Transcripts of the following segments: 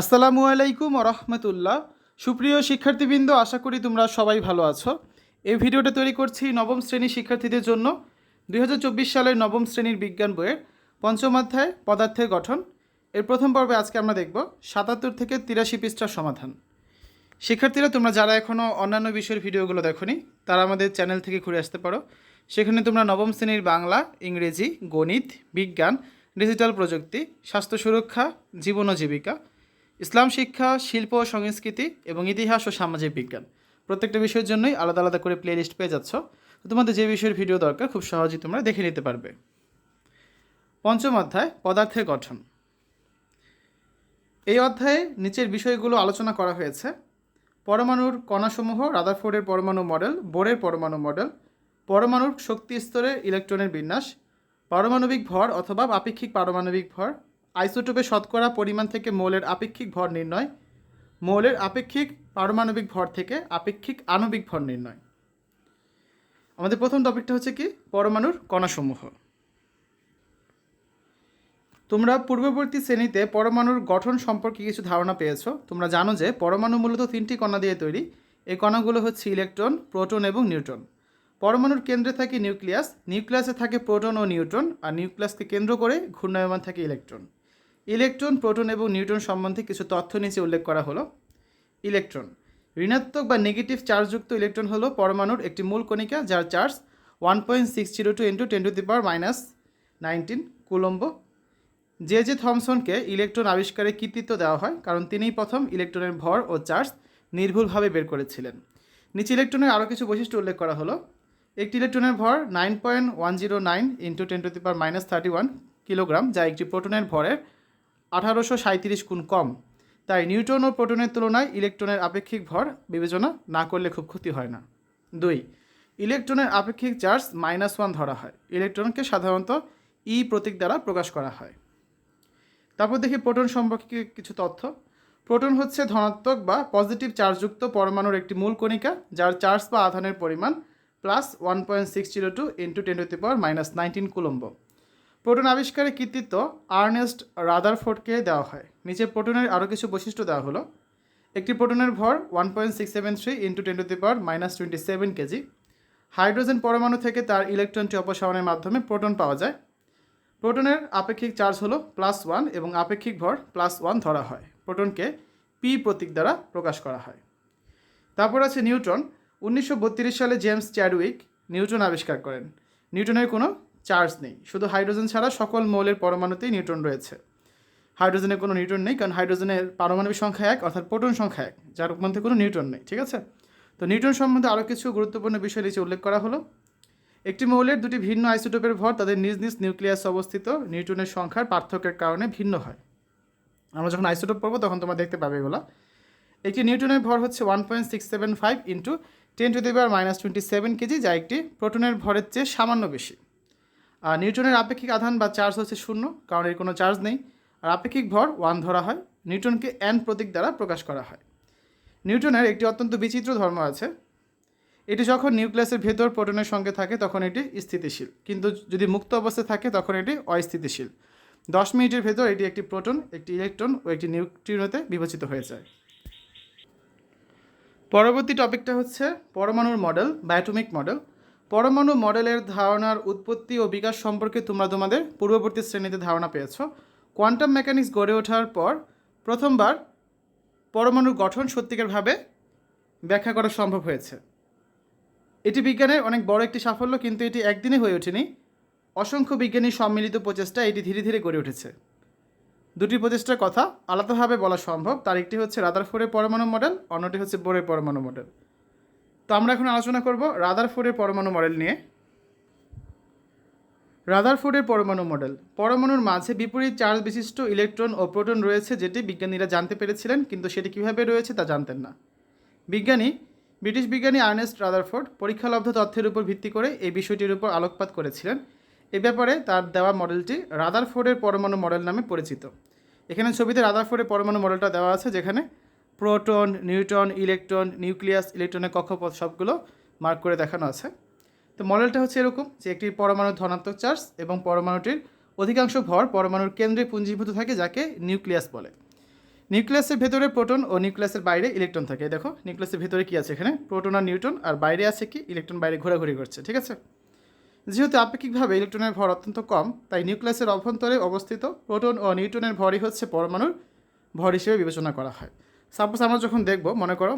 আসসালামু আলাইকুম রহমতুল্লাহ। সুপ্রিয় শিক্ষার্থীবৃন্দ, আশা করি তোমরা সবাই ভালো আছো। এই ভিডিওটা তৈরি করছি নবম শ্রেণির শিক্ষার্থীদের জন্য। দু হাজার চব্বিশ সালের নবম শ্রেণির বিজ্ঞান বইয়ের পঞ্চম অধ্যায় পদার্থের গঠন। এর প্রথম পর্বে আজকে আমরা দেখব সাতাত্তর থেকে তিরাশি পৃষ্ঠার সমাধান। শিক্ষার্থীরা, তোমরা যারা এখনও অন্যান্য বিষয়ের ভিডিওগুলো দেখোনি, তারা আমাদের চ্যানেল থেকে ঘুরে আসতে পারো। সেখানে তোমরা নবম শ্রেণির বাংলা, ইংরেজি, গণিত, বিজ্ঞান, ডিজিটাল প্রযুক্তি, স্বাস্থ্য সুরক্ষা, জীবন ও জীবিকা ইসলাম শিক্ষা, শিল্প ও সংস্কৃতি এবং ইতিহাস ও সামাজিক বিজ্ঞান। প্রত্যেকটা বিষয়ের জন্যই আলাদা আলাদা করে প্লে লিস্ট পেয়ে যাচ্ছ। তোমাদের যে বিষয়ের ভিডিও দরকার, খুব সহজেই তোমরা দেখে নিতে পারবে। পঞ্চম অধ্যায়, পদার্থের গঠন। এই অধ্যায়ে নিচের বিষয়গুলো আলোচনা করা হয়েছে। পরমাণুর কণাসমূহ রাদারফোর্ডের পরমাণু মডেল বোরের পরমাণু মডেল পরমাণুর শক্তি স্তরে ইলেকট্রনের বিন্যাস, পারমাণবিক ভর অথবা আপেক্ষিক পারমাণবিক ভর আইসোটোপে শতকরা পরিমাণ থেকে মৌলের আপেক্ষিক ভর নির্ণয়, মৌলের আপেক্ষিক পারমাণবিক ভর থেকে আপেক্ষিক আণবিক ভর নির্ণয়। আমাদের প্রথম টপিকটা হচ্ছে কি? পরমাণুর কণাসমূহ। তোমরা পূর্ববর্তী শ্রেণীতে পরমাণুর গঠন সম্পর্কে কিছু ধারণা পেয়েছ। তোমরা জানো যে পরমাণু মূলত তিনটি কণা দিয়ে তৈরি। এই কণাগুলো হচ্ছে ইলেকট্রন, প্রোটন এবং নিউট্রন। পরমাণুর কেন্দ্রে থাকে নিউক্লিয়াস, নিউক্লিয়াসে থাকে প্রোটন ও নিউট্রন, আর নিউক্লিয়াসকে কেন্দ্র করে ঘূর্ণায়মান থাকে ইলেকট্রন। ইলেকট্রন, প্রোটন এবং নিউট্রন সম্বন্ধে কিছু তথ্য নিচে উল্লেখ করা হলো। ইলেকট্রন, ঋণাত্মক বা নেগেটিভ চার্জযুক্ত ইলেকট্রন হলো পরমাণুর একটি মূল কণিকা যার charge one point six zero two into ten to the power minus nineteen coulomb. J J থমসনকে electron আবিষ্কারে কৃতিত্ব দেওয়া হয়, কারণ তিনিই প্রথম ইলেকট্রনের ভর ও চার্জ নির্ভুলভাবে বের করেছিলেন। নিচে ইলেকট্রনের আরও কিছু বৈশিষ্ট্য উল্লেখ করা হলো। একটি ইলেকট্রনের ভর nine point one zero nine into ten to the power minus thirty one kilogram যা একটি প্রোটনের ভরের আঠারোশো সাঁত্রিশ গুণ কম। তাই নিউটন ও প্রোটনের তুলনায় ইলেকট্রনের আপেক্ষিক ভর বিবেচনা না করলে খুব ক্ষতি হয় না। দুই, ইলেকট্রনের আপেক্ষিক চার্জ মাইনাস ওয়ান ধরা হয়। ইলেকট্রনকে সাধারণত ই প্রতীক দ্বারা প্রকাশ করা হয়। তারপর দেখি প্রোটন সম্পর্কে কিছু তথ্য। প্রোটন হচ্ছে ধনাত্মক বা পজিটিভ চার্জযুক্ত পরমাণুর একটি মূল কণিকা, যার চার্জ বা আধানের পরিমাণ plus one point six zero two into ten to power minus nineteen coulomb. Proton আবিষ্কারের কৃতিত্ব আর্নেস্ট রাদারফোর্ডকে দেওয়া হয়। নিচে প্রোটনের আরও কিছু বৈশিষ্ট্য দেওয়া হলো। একটি প্রোটনের ভর one point six seven three into ten to the power minus twenty seven KG hydrogen পরমাণু থেকে তার ইলেকট্রনটি অপসারণের মাধ্যমে প্রোটন পাওয়া যায়। প্রোটনের আপেক্ষিক চার্জ হলো প্লাস ওয়ান এবং আপেক্ষিক ভর প্লাস ওয়ান ধরা হয়। প্রোটনকে পি প্রতীক দ্বারা প্রকাশ করা হয়। তারপর আছে নিউট্রন। উনিশশো সালে জেমস চ্যাডউইক নিউট্রন আবিষ্কার করেন। নিউটনের কোনো চার্জ নেই। শুধু হাইড্রোজেন ছাড়া সকল মৌলের পরমাণুতেই নিউট্রন রয়েছে। হাইড্রোজেনের কোনো নিউট্রন নেই, কারণ হাইড্রোজেনের পারমাণবিক সংখ্যা এক, অর্থাৎ প্রোটন সংখ্যা এক, যার মধ্যে কোনো নিউট্রন নেই, ঠিক আছে? তো নিউট্রন সম্বন্ধে আরও কিছু গুরুত্বপূর্ণ বিষয় নিচে উল্লেখ করা হলো। একটি মৌলের দুটি ভিন্ন আইসোটোপের ভর তাদের নিজ নিজ নিউক্লিয়াস অবস্থিত নিউট্রনের সংখ্যার পার্থক্যের কারণে ভিন্ন হয়। আমরা যখন আইসোটোপ পড়ব, তখন তোমরা দেখতে পাবে এগুলো। একটি নিউটনের ভর হচ্ছে one point six seven five into ten to the power minus twenty seven KG, যা একটি প্রোটনের ভরের চেয়ে সামান্য বেশি। আর নিউটনের আপেক্ষিক আধান বা চার্জ হচ্ছে শূন্য, কারণ এর কোনো চার্জ নেই। আর আপেক্ষিক ভর ওয়ান ধরা হয়, নিউটনকে এন প্রতীক দ্বারা প্রকাশ করা হয়। নিউটনের একটি অত্যন্ত বিচিত্র ধর্ম আছে। এটি যখন নিউক্লিয়াসের ভেতর প্রোটনের সঙ্গে থাকে, তখন এটি স্থিতিশীল। কিন্তু যদি মুক্ত অবস্থায় থাকে, তখন এটি অস্থিতিশীল। দশ মিনিটের ভেতর এটি একটি প্রোটন, একটি ইলেকট্রন ও একটি নিউট্রিনোতে বিভাজিত হয়ে যায়। পরবর্তী টপিকটা হচ্ছে পরমাণুর মডেল বায়োটমিক মডেল পরমাণু মডেলের ধারণার উৎপত্তি ও বিকাশ সম্পর্কে তোমরা তোমাদের পূর্ববর্তী শ্রেণীতে ধারণা পেয়েছ। কোয়ান্টাম মেকানিক্স গড়ে ওঠার পর প্রথমবার পরমাণুর গঠন সত্যিকারভাবে ব্যাখ্যা করা সম্ভব হয়েছে। এটি বিজ্ঞানের অনেক বড় একটি সাফল্য, কিন্তু এটি একদিনে হয়ে ওঠেনি। অসংখ্য বিজ্ঞানীর সম্মিলিত প্রচেষ্টা এটি ধীরে ধীরে গড়ে উঠেছে। দুটি প্রচেষ্টার কথা আলাদাভাবে বলা সম্ভব। তার একটি হচ্ছে রাদারফোর্ডের পরমাণু মডেল, অন্যটি হচ্ছে বোরের পরমাণু মডেল। তো আমরা এখন আলোচনা করব রাদারফোর্ডের পরমাণু মডেল নিয়ে। রাদারফোর্ডের পরমাণু মডেল। পরমাণুর মাঝে বিপরীত চার্জ বিশিষ্ট ইলেকট্রন ও প্রোটন রয়েছে যেটি বিজ্ঞানীরা জানতে পেরেছিলেন, কিন্তু সেটি কীভাবে রয়েছে তা জানতেন না। বিজ্ঞানী, ব্রিটিশ বিজ্ঞানী আর্নেস্ট রাদারফোর্ড পরীক্ষালব্ধ তথ্যের উপর ভিত্তি করে এই বিষয়টির উপর আলোকপাত করেছিলেন। এ ব্যাপারে তার দেওয়া মডেলটি রাদারফোর্ডের পরমাণু মডেল নামে পরিচিত। এখানে ছবিতে রাদারফোর্ডের পরমাণু মডেলটা দেওয়া আছে যেখানে প্রোটন, নিউট্রন, ইলেকট্রন, নিউক্লিয়াস, ইলেকট্রনের কক্ষপথ সবগুলো মার্ক করে দেখানো আছে। তো মডেলটা হচ্ছে এরকম যে একটি পরমাণুর ধনাত্মক চার্জ এবং পরমাণুটির অধিকাংশ ভর পরমাণুর কেন্দ্রে পুঞ্জীভূত থাকে যাকে নিউক্লিয়াস বলে। নিউক্লিয়াসের ভেতরে প্রোটন ও নিউক্লিয়াসের বাইরে ইলেকট্রন থাকে। দেখো, নিউক্লিয়াসের ভেতরে কী আছে এখানে? প্রোটন আর নিউট্রন, আর বাইরে আছে কি? ইলেকট্রন বাইরে ঘোরাঘুরি করছে, ঠিক আছে? যেহেতু আপেক্ষিকভাবে ইলেকট্রনের ভর অত্যন্ত কম, তাই নিউক্লিয়াসের অভ্যন্তরে অবস্থিত প্রোটন ও নিউট্রনের ভরই হচ্ছে পরমাণুর ভর হিসেবে বিবেচনা করা হয়। সাপোজ আমরা যখন দেখব, মনে করো,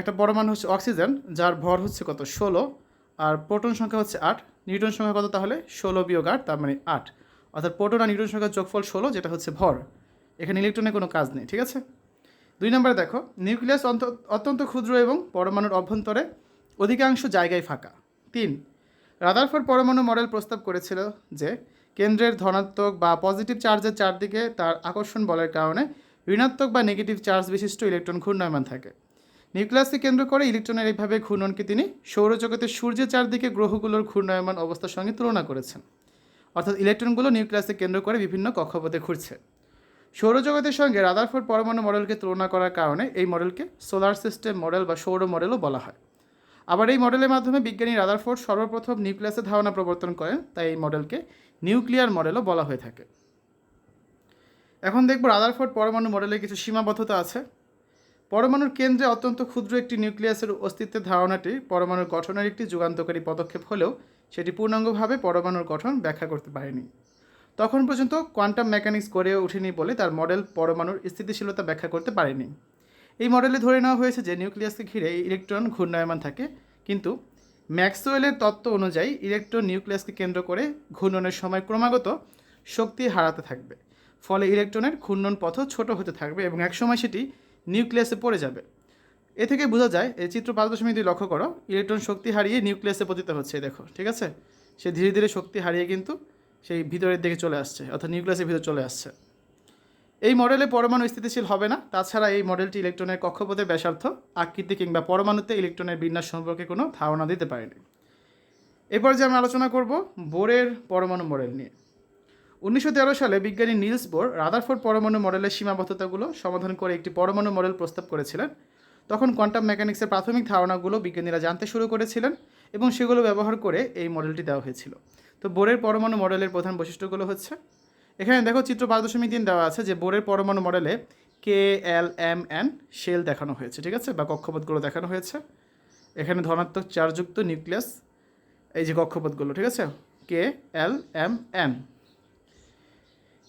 একটা পরমাণু হচ্ছে অক্সিজেন, যার ভর হচ্ছে কত? ষোলো। আর প্রোটন সংখ্যা হচ্ছে আট। নিউটন সংখ্যা কত তাহলে? ষোলো বিয়োগ আট, তার মানে আট। অর্থাৎ প্রোটন আর নিউটন সংখ্যার যোগফল ষোলো, যেটা হচ্ছে ভর। এখানে ইলেকট্রনের কোনো কাজ নেই, ঠিক আছে? দুই নম্বরে দেখো, নিউক্লিয়াস অত্যন্ত ক্ষুদ্র এবং পরমাণুর অভ্যন্তরে অধিকাংশ জায়গায় ফাঁকা। তিন, রাদারফোর্ড পরমাণু মডেল প্রস্তাব করেছিল যে, কেন্দ্রের ধনাত্মক বা পজিটিভ চার্জের চারদিকে তার আকর্ষণ বলের কারণে ঋণাত্মক বা নেগেটিভ চার্জ বিশিষ্ট ইলেকট্রন ঘূর্ণায়মান থাকে। নিউক্লিয়াসকে কেন্দ্র করে ইলেকট্রনের এইভাবে ঘূর্ণনকে তিনি সৌরজগতের সূর্যের চারদিকে গ্রহগুলোর ঘূর্ণায়মান অবস্থার সঙ্গে তুলনা করেছেন। অর্থাৎ ইলেকট্রনগুলো নিউক্লিয়াসকে কেন্দ্র করে বিভিন্ন কক্ষপথে ঘুরছে। সৌরজগতের সঙ্গে রাদারফোর্ড পরমাণু মডেলকে তুলনা করার কারণে এই মডেলকে সোলার সিস্টেম মডেল বা সৌর মডেলও বলা হয়। আবার এই মডেলের মাধ্যমে বিজ্ঞানী রাদারফোর্ড সর্বপ্রথম নিউক্লিয়াসের ধারণা প্রবর্তন করেন, তাই এই মডেলকে নিউক্লিয়ার মডেলও বলা হয়ে থাকে। এখন দেখব রাদারফোর্ড পরমাণু মডেলের কিছু সীমাবদ্ধতা আছে। পরমাণুর কেন্দ্রে অত্যন্ত ক্ষুদ্র একটি নিউক্লিয়াসের অস্তিত্বের ধারণাটি পরমাণুর গঠনের একটি যুগান্তকারী পদক্ষেপ হলেও সেটি পূর্ণাঙ্গভাবে পরমাণুর গঠন ব্যাখ্যা করতে পারেনি। তখন পর্যন্ত কোয়ান্টাম মেকানিক্স গড়ে ওঠেনি বলে তার মডেল পরমাণুর স্থিতিশীলতা ব্যাখ্যা করতে পারেনি। এই মডেলে ধরে নেওয়া হয়েছে যে নিউক্লিয়াসকে ঘিরে ইলেকট্রন ঘূর্ণায়মান থাকে, কিন্তু ম্যাক্সওয়েলের তত্ত্ব অনুযায়ী ইলেকট্রন নিউক্লিয়াসকে কেন্দ্র করে ঘূর্ণনের সময় ক্রমাগত শক্তি হারাতে থাকবে। ফলে ইলেকট্রনের ঘূর্ণন পথ ছোট হতে থাকবে এবং একসময় সেটি নিউক্লিয়াসে পড়ে যাবে। এ থেকে বোঝা যায়, এই চিত্র পাঁচ দশমিক দুই লক্ষ্য করো, ইলেকট্রন শক্তি হারিয়ে নিউক্লিয়াসে পতিত হচ্ছে দেখো, ঠিক আছে? সে ধীরে ধীরে শক্তি হারিয়ে কিন্তু সেই ভিতরের দিকে চলে আসছে, অর্থাৎ নিউক্লিয়াসের ভিতরে চলে আসছে। এই মডেলে পরমাণু স্থিতিশীল হবে না, তাছাড়া এই মডেলটি ইলেকট্রনের কক্ষপথের ব্যাসার্থ আকৃতি কিংবা পরমাণুতে ইলেকট্রনের বিন্যাস সম্পর্কে কোনো ধারণা দিতে পারেনি। এরপর যে আমরা আলোচনা করব, বোরের পরমাণু মডেল নিয়ে। উনিশশো তেরো সালে বিজ্ঞানী নিলস বোর রাদারফোর্ড পরমাণু মডেলের সীমাবদ্ধতাগুলো সমাধান করে একটি পরমাণু মডেল প্রস্তাব করেছিলেন। তখন কোয়ান্টাম মেকানিক্সের প্রাথমিক ধারণাগুলো বিজ্ঞানীরা জানতে শুরু করেছিলেন এবং সেগুলো ব্যবহার করে এই মডেলটি দেওয়া হয়েছিল। তো বোরের পরমাণু মডেলের প্রধান বৈশিষ্ট্যগুলো হচ্ছে, এখানে দেখো চিত্র পাঁচ দশমিক তিন দেওয়া আছে যে বোরের পরমাণু মডেলে K L M N shell দেখানো হয়েছে, ঠিক আছে? বা কক্ষপথগুলো দেখানো হয়েছে। এখানে ধনাত্মক চারযুক্ত নিউক্লিয়াস, এই যে কক্ষপথগুলো, ঠিক আছে? K L M N.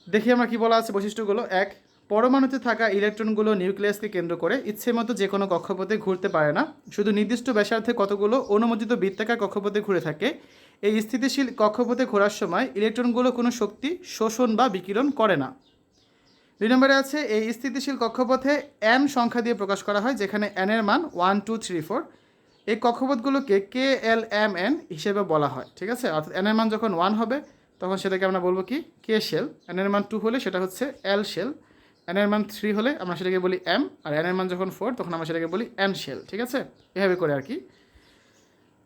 দেখি আমরা কি বলা আছে বৈশিষ্ট্যগুলো। এক, পরমাণুতে থাকা ইলেকট্রনগুলো নিউক্লিয়াসকে কেন্দ্র করে ইচ্ছে মতো যে কোনো কক্ষপথে ঘুরতে পারে না। শুধু নির্দিষ্ট ব্যাসার্ধে কতগুলো অনুমোদিত বৃত্তাকার কক্ষপথে ঘুরে থাকে। এই স্থিতিশীল কক্ষপথে ঘোরার সময় ইলেকট্রনগুলো কোনো শক্তি শোষণ বা বিকিরণ করে না। দুই নম্বরে আছে, এই স্থিতিশীল কক্ষপথে এন সংখ্যা দিয়ে প্রকাশ করা হয়, যেখানে এন এর মান ওয়ান টু থ্রি ফোর এই কক্ষপথগুলোকে কে এল এম এন হিসেবে বলা হয়, ঠিক আছে? অর্থাৎ এন এর মান যখন ওয়ান হবে তখন সেটাকে আমরা বলব কি? কে শেল এন এর মান টু হলে সেটা হচ্ছে এল শেল এন এর মান থ্রি হলে আমরা সেটাকে বলি এম আর এন এর মান যখন ফোর তখন আমরা সেটাকে বলি এন শেল ঠিক আছে? এভাবে করে আর কি।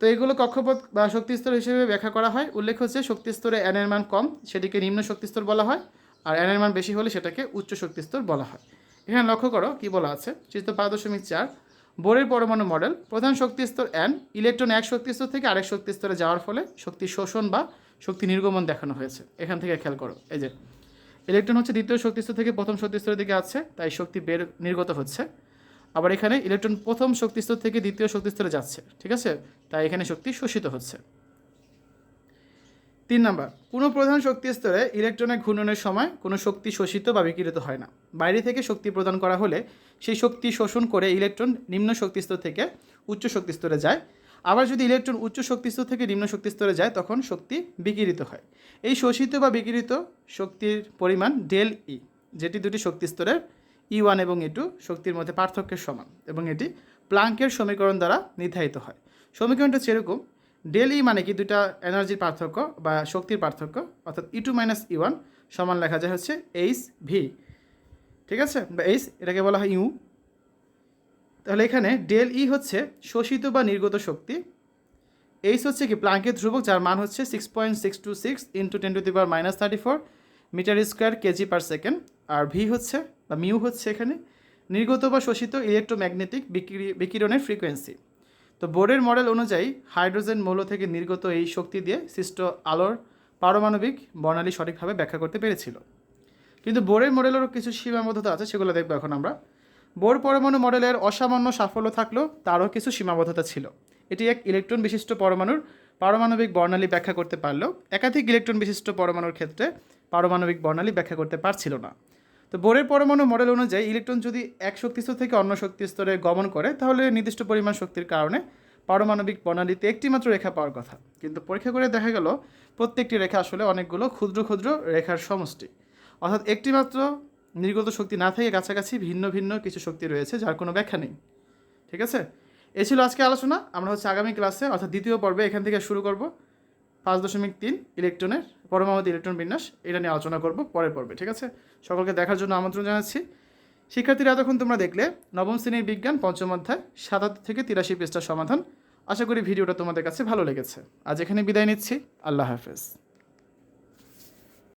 তো এগুলো কক্ষপথ বা শক্তিস্তর হিসেবে ব্যাখ্যা করা হয়। উল্লেখ হচ্ছে শক্তিস্তরে এন এর মান কম, সেটিকে নিম্ন শক্তিস্তর বলা হয়, আর এন এর মান বেশি হলে সেটাকে উচ্চ শক্তিস্তর বলা হয়। এখানে লক্ষ্য করো কি বলা আছে? চিত্র পাঁচ দশমিক চার। বোরের পরমাণু মডেল। প্রধান শক্তিস্তর এন ইলেকট্রন এক শক্তিস্তর থেকে আরেক শক্তিস্তরে যাওয়ার ফলে শক্তি শোষণ বা শক্তি নির্গমন দেখানো হয়েছে। এখান থেকে খেয়াল করো, এই যে ইলেকট্রন হচ্ছে দ্বিতীয় শক্তিস্তর থেকে প্রথম শক্তিস্তরের দিকে আছে, তাই শক্তি বের নির্গত হচ্ছে। আবার এখানে ইলেকট্রন প্রথম শক্তিস্তর থেকে দ্বিতীয় শক্তিস্তরে যাচ্ছে, ঠিক আছে? তাই এখানে শক্তি শোষিত হচ্ছে। তিন নাম্বার, কোনো প্রধান শক্তি স্তরে ইলেকট্রনের ঘূর্ণনের সময় কোনো শক্তি শোষিত বা বিকিরিত হয় না। বাইরে থেকে শক্তি প্রদান করা হলে সেই শক্তি শোষণ করে ইলেকট্রন নিম্ন শক্তিস্তর থেকে উচ্চ শক্তিস্তরে যায়। আবার যদি ইলেকট্রন উচ্চ শক্তিস্তর থেকে নিম্ন শক্তিস্তরে যায়, তখন শক্তি বিকিরিত হয়। এই শোষিত বা বিকিরিত শক্তির পরিমাণ ডেল ই যেটি দুটি শক্তিস্তরের ই ওয়ান এবং ই টু শক্তির মধ্যে পার্থক্যের সমান এবং এটি প্লাঙ্কের সমীকরণ দ্বারা নির্ধারিত হয়। সমীকরণটা সেরকম। ডেল ই মানে কি? দুটা এনার্জির পার্থক্য বা শক্তির পার্থক্য, অর্থাৎ E two minus E one সমান লেখা যায় হচ্ছে এইচ ভি ঠিক আছে? বা এইচ এটাকে বলা হয় ইউ তাহলে এখানে ডেল ই হচ্ছে শোষিত বা নির্গত শক্তি। এইচ হচ্ছে কি প্লাঙ্কের ধ্রুবক, যার মান হচ্ছে six point six two six into ten to the power minus thirty four metre square KG per second R V হচ্ছে, বা মিউ হচ্ছে এখানে, নির্গত বা শোষিত ইলেকট্রোম্যাগনেটিক বিকিরি, বিকিরণের ফ্রিকোয়েন্সি তো বোর্ডের মডেল অনুযায়ী হাইড্রোজেন মৌল থেকে নির্গত এই শক্তি দিয়ে সৃষ্ট আলোর পারমাণবিক বর্ণালী সঠিকভাবে ব্যাখ্যা করতে পেরেছিল। কিন্তু বোরের মডেলেরও কিছু সীমাবদ্ধতা আছে, সেগুলো দেখব এখন আমরা। বোর পরমাণু মডেলের অসামান্য সাফল্য থাকলেও তারও কিছু সীমাবদ্ধতা ছিল। এটি এক ইলেকট্রন বিশিষ্ট পরমাণুর পারমাণবিক বর্ণালী ব্যাখ্যা করতে পারলেও একাধিক ইলেকট্রন বিশিষ্ট পরমাণুর ক্ষেত্রে পারমাণবিক বর্ণালী ব্যাখ্যা করতে পারছিল না। তো বোরের পরমাণু মডেল অনুযায়ী ইলেকট্রন যদি এক শক্তিস্তর থেকে অন্য শক্তিস্তরে গমন করে, তাহলে নির্দিষ্ট পরিমাণ শক্তির কারণে পারমাণবিক বর্ণালীতে একটি মাত্র রেখা পাওয়ার কথা। কিন্তু পরীক্ষা করে দেখা গেল, প্রত্যেকটি রেখা আসলে অনেকগুলো ক্ষুদ্র ক্ষুদ্র রেখার সমষ্টি। অর্থাৎ একটি মাত্র নির্গত শক্তি না থেকে কাছাকাছি ভিন্ন ভিন্ন কিছু শক্তি রয়েছে, যার কোনো ব্যাখ্যা নেই। ঠিক আছে? এ ছিল আজকে আলোচনা। আমরা হচ্ছে আগামী ক্লাসে, অর্থাৎ দ্বিতীয় পর্বে এখান থেকে শুরু করব। পাঁচ দশমিক তিন ইলেকট্রনের পরমাণু ইলেকট্রন বিন্যাস, এটা নিয়ে আলোচনা করব পরের পর্বে, ঠিক আছে? সকলকে দেখার জন্য আমন্ত্রণ জানাচ্ছি। শিক্ষার্থীরা এতক্ষণ তোমরা দেখলে নবম শ্রেণির বিজ্ঞান, পঞ্চম অধ্যায়, সাতাত্তর থেকে তিরাশি পৃষ্ঠার সমাধান। আশা করি ভিডিওটা তোমাদের কাছে ভালো লেগেছে। আজ এখানে বিদায় নিচ্ছি। আল্লাহ হাফেজ।